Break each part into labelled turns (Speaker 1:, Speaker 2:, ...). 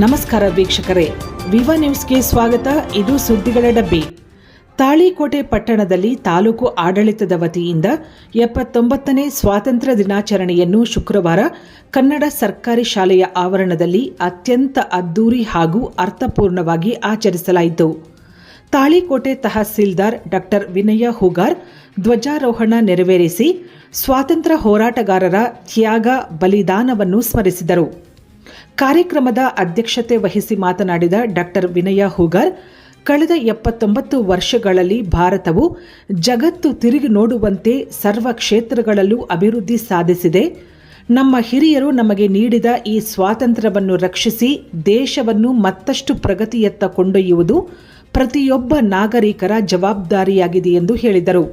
Speaker 1: ನಮಸ್ಕಾರ ವೀಕ್ಷಕರೇ. ವಿವ ನ್ಯೂಸ್ಗೆ ಸ್ವಾಗತ. ಇದು ಸುದ್ದಿಗಳ ಡಬ್ಬಿ. ತಾಳಿಕೋಟೆ ಪಟ್ಟಣದಲ್ಲಿ ತಾಲೂಕು ಆಡಳಿತದ ವತಿಯಿಂದ ಎಪ್ಪತ್ತೊಂಬತ್ತನೇ ಸ್ವಾತಂತ್ರ್ಯ ದಿನಾಚರಣೆಯನ್ನು ಶುಕ್ರವಾರ ಕನ್ನಡ ಸರ್ಕಾರಿ ಶಾಲೆಯ ಆವರಣದಲ್ಲಿ ಅತ್ಯಂತ ಅದ್ದೂರಿ ಹಾಗೂ ಅರ್ಥಪೂರ್ಣವಾಗಿ ಆಚರಿಸಲಾಯಿತು. ತಾಳಿಕೋಟೆ ತಹಸೀಲ್ದಾರ್ ಡಾಕ್ಟರ್ ವಿನಯ ಹೂಗಾರ್ ಧ್ವಜಾರೋಹಣ ನೆರವೇರಿಸಿ ಸ್ವಾತಂತ್ರ್ಯ ಹೋರಾಟಗಾರರ ತ್ಯಾಗ ಬಲಿದಾನವನ್ನು ಸ್ಮರಿಸಿದರು. ಕಾರ್ಯಕ್ರಮದ ಅಧ್ಯಕ್ಷತೆ ವಹಿಸಿ ಮಾತನಾಡಿದ ಡಾಕ್ಟರ್ ವಿನಯ ಹೂಗಾರ್, ಕಳೆದ ಎಪ್ಪತ್ತೊಂಬತ್ತು ವರ್ಷಗಳಲ್ಲಿ ಭಾರತವು ಜಗತ್ತು ತಿರುಗಿ ನೋಡುವಂತೆ ಸರ್ವ ಕ್ಷೇತ್ರಗಳಲ್ಲೂ ಅಭಿವೃದ್ಧಿ ಸಾಧಿಸಿದೆ. ನಮ್ಮ ಹಿರಿಯರು ನಮಗೆ ನೀಡಿದ ಈ ಸ್ವಾತಂತ್ರ್ಯವನ್ನು ರಕ್ಷಿಸಿ ದೇಶವನ್ನು ಮತ್ತಷ್ಟು ಪ್ರಗತಿಯತ್ತ ಕೊಂಡೊಯ್ಯುವುದು ಪ್ರತಿಯೊಬ್ಬ ನಾಗರಿಕರ ಜವಾಬ್ದಾರಿಯಾಗಿದೆ ಎಂದು ಹೇಳಿದರು.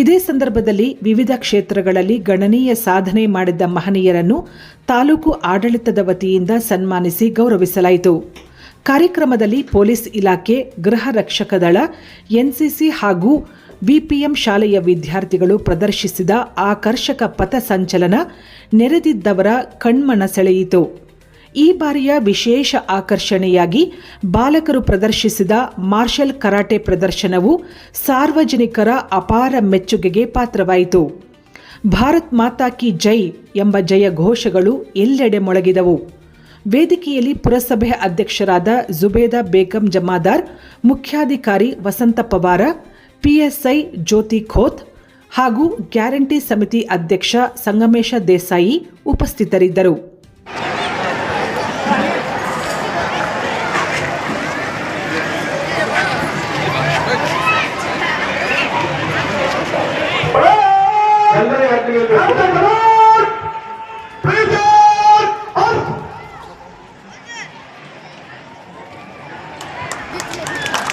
Speaker 1: ಇದೇ ಸಂದರ್ಭದಲ್ಲಿ ವಿವಿಧ ಕ್ಷೇತ್ರಗಳಲ್ಲಿ ಗಣನೀಯ ಸಾಧನೆ ಮಾಡಿದ್ದ ಮಹನೀಯರನ್ನು ತಾಲೂಕು ಆಡಳಿತದ ವತಿಯಿಂದ ಸನ್ಮಾನಿಸಿ ಗೌರವಿಸಲಾಯಿತು. ಕಾರ್ಯಕ್ರಮದಲ್ಲಿ ಪೊಲೀಸ್ ಇಲಾಖೆ, ಗೃಹ ರಕ್ಷಕ ದಳ, ಎನ್ಸಿಸಿ ಹಾಗೂ ಬಿಪಿಎಂ ಶಾಲೆಯ ವಿದ್ಯಾರ್ಥಿಗಳು ಪ್ರದರ್ಶಿಸಿದ ಆಕರ್ಷಕ ಪಥ ಸಂಚಲನ ನೆರೆದಿದ್ದವರ ಕಣ್ಮನ ಸೆಳೆಯಿತು. ಈ ಬಾರಿಯ ವಿಶೇಷ ಆಕರ್ಷಣೆಯಾಗಿ ಬಾಲಕರು ಪ್ರದರ್ಶಿಸಿದ ಮಾರ್ಷಲ್ ಕರಾಟೆ ಪ್ರದರ್ಶನವು ಸಾರ್ವಜನಿಕರ ಅಪಾರ ಮೆಚ್ಚುಗೆಗೆ ಪಾತ್ರವಾಯಿತು. ಭಾರತ್ ಮಾತಾ ಕಿ ಜೈ ಎಂಬ ಜಯ ಘೋಷಗಳು ಎಲ್ಲೆಡೆ ಮೊಳಗಿದವು. ವೇದಿಕೆಯಲ್ಲಿ ಪುರಸಭೆ ಅಧ್ಯಕ್ಷರಾದ ಜುಬೇದಾ ಬೇಗಂ ಜಮಾದಾರ್, ಮುಖ್ಯಾಧಿಕಾರಿ ವಸಂತ ಪವಾರ, ಪಿಎಸ್ಐ ಜ್ಯೋತಿ ಖೋತ್ ಹಾಗೂ ಗ್ಯಾರಂಟಿ ಸಮಿತಿ ಅಧ್ಯಕ್ಷ ಸಂಗಮೇಶ ದೇಸಾಯಿ ಉಪಸ್ಥಿತರಿದ್ದರು.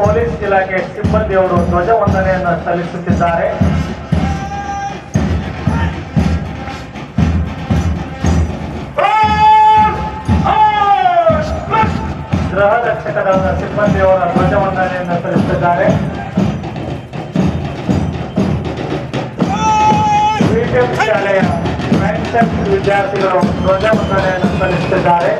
Speaker 2: ಪೊಲೀಸ್ ಇಲಾಖೆ ಸಿಬ್ಬಂದಿಯವರು ಧ್ವಜವಂದನೆಯನ್ನು ಸಲ್ಲಿಸುತ್ತಿದ್ದಾರೆ. ಗೃಹ ರಕ್ಷಕ ದಳದ ಸಿಬ್ಬಂದಿಯವರ ಧ್ವಜವಂದನೆಯನ್ನು ಸಲ್ಲಿಸುತ್ತಿದ್ದಾರೆ. ಬಿಟಿಎಂ ಶಾಲೆಯ ವಿದ್ಯಾರ್ಥಿಗಳು ಧ್ವಜವಂದನೆಯನ್ನು ಸಲ್ಲಿಸುತ್ತಿದ್ದಾರೆ.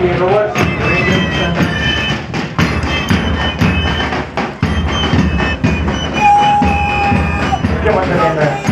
Speaker 2: Thank you.